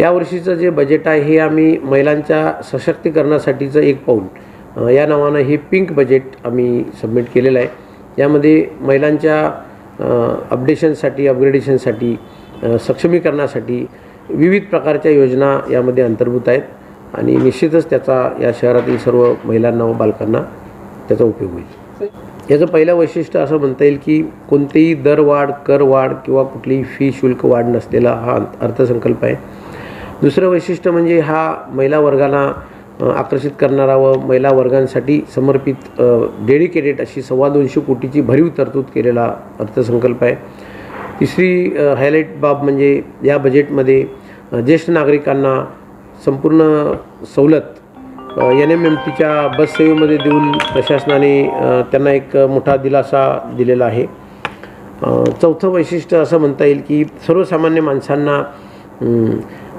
यावर्षीचं जे बजेट आहे हे आम्ही महिलांच्या सशक्तीकरणासाठीचं एक पाऊल. या नावानं हे पिंक बजेट आम्ही सबमिट केलेलं आहे. यामध्ये महिलांच्या अपडेशनसाठी अपग्रेडेशनसाठी सक्षमीकरणासाठी विविध प्रकारच्या योजना यामध्ये अंतर्भूत आहेत आणि निश्चितच त्याचा या शहरातील सर्व महिलांना व बालकांना त्याचा उपयोग होईल. याचं पहिलं वैशिष्ट्य असं म्हणता येईल की कोणतेही दरवाढ करवाढ किंवा कुठलीही फी शुल्क वाढ नसलेला हा अंत- अर्थसंकल्प आहे. दुसरं वैशिष्ट्य म्हणजे हा महिला वर्गाला आकर्षित करणारा व महिला वर्गांसाठी समर्पित डेडिकेटेड अशी सव्वा दोनशे कोटीची भरीव तरतूद केलेला अर्थसंकल्प आहे. तिसरी हायलाईट बाब म्हणजे या बजेटमध्ये ज्येष्ठ नागरिकांना संपूर्ण सवलत एन एम एम टीच्या बससेवेमध्ये देऊन प्रशासनाने त्यांना एक मोठा दिलासा दिलेला आहे. चौथं वैशिष्ट्य असं म्हणता येईल की सर्वसामान्य माणसांना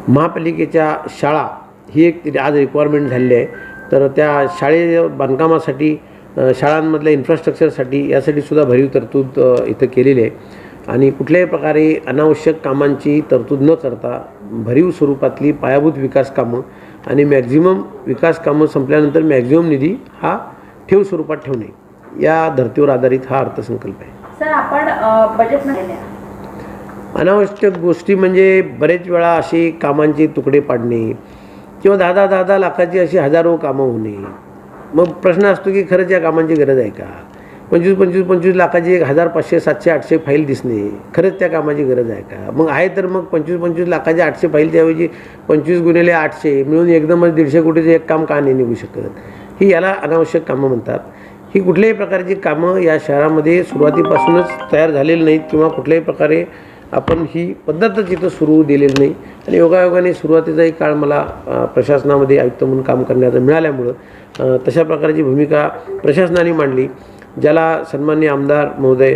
महापालिकेच्या शाळा ही एक आज रिक्वायरमेंट झालेली आहे. तर त्या शाळे बांधकामासाठी शाळांमधल्या इन्फ्रास्ट्रक्चरसाठी यासाठी सुद्धा भरीव तरतूद इथं केलेली आहे. आणि कुठल्याही प्रकारे अनावश्यक कामांची तरतूद न करता भरीव स्वरूपातली पायाभूत विकास कामं आणि मॅक्झिमम विकास कामं संपल्यानंतर मॅक्झिमम निधी हा ठेव स्वरूपात ठेवणे या धर्तीवर आधारित हा अर्थसंकल्प आहे. सर आपण बजेट अनावश्यक गोष्टी म्हणजे बरेच वेळा अशी कामांचे तुकडे पाडणे किंवा दहा दहा दहा दहा लाखाची अशी हजारो कामं होणे. मग प्रश्न असतो की खरंच या कामांची गरज आहे का? पंचवीस पंचवीस पंचवीस लाखाची एक हजार पाचशे सातशे आठशे फाईल दिसणे खरंच त्या कामाची गरज आहे का? मग आहे तर मग पंचवीस पंचवीस लाखाचे आठशे फाईलच्या ऐवजी पंचवीस गुन्हेले आठशे मिळून एकदमच दीडशे कोटीचं एक काम का नाही निघू शकत? ही याला अनावश्यक कामं म्हणतात. ही कुठल्याही प्रकारची कामं या शहरामध्ये सुरुवातीपासूनच तयार झालेली नाहीत किंवा कुठल्याही प्रकारे आपण ही पद्धतच इथं सुरू दिलेली नाही. आणि योगायोगाने सुरुवातीचाही काळ मला प्रशासनामध्ये आयुक्त म्हणून काम करण्याचं मिळाल्यामुळं तशा प्रकारची भूमिका प्रशासनाने मांडली ज्याला सन्मान्य आमदार महोदय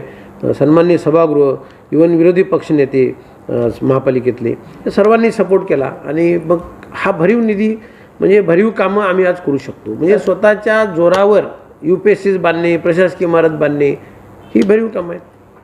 सन्मान्य सभागृह इवन विरोधी पक्षनेते महापालिकेतले सर्वांनी सपोर्ट केला. आणि मग हा भरीव निधी म्हणजे भरीव कामं आम्ही आज करू शकतो. म्हणजे स्वतःच्या जोरावर यू पी एस सीज बांधणे प्रशासकीय इमारत बांधणे ही भरीव कामं आहेत.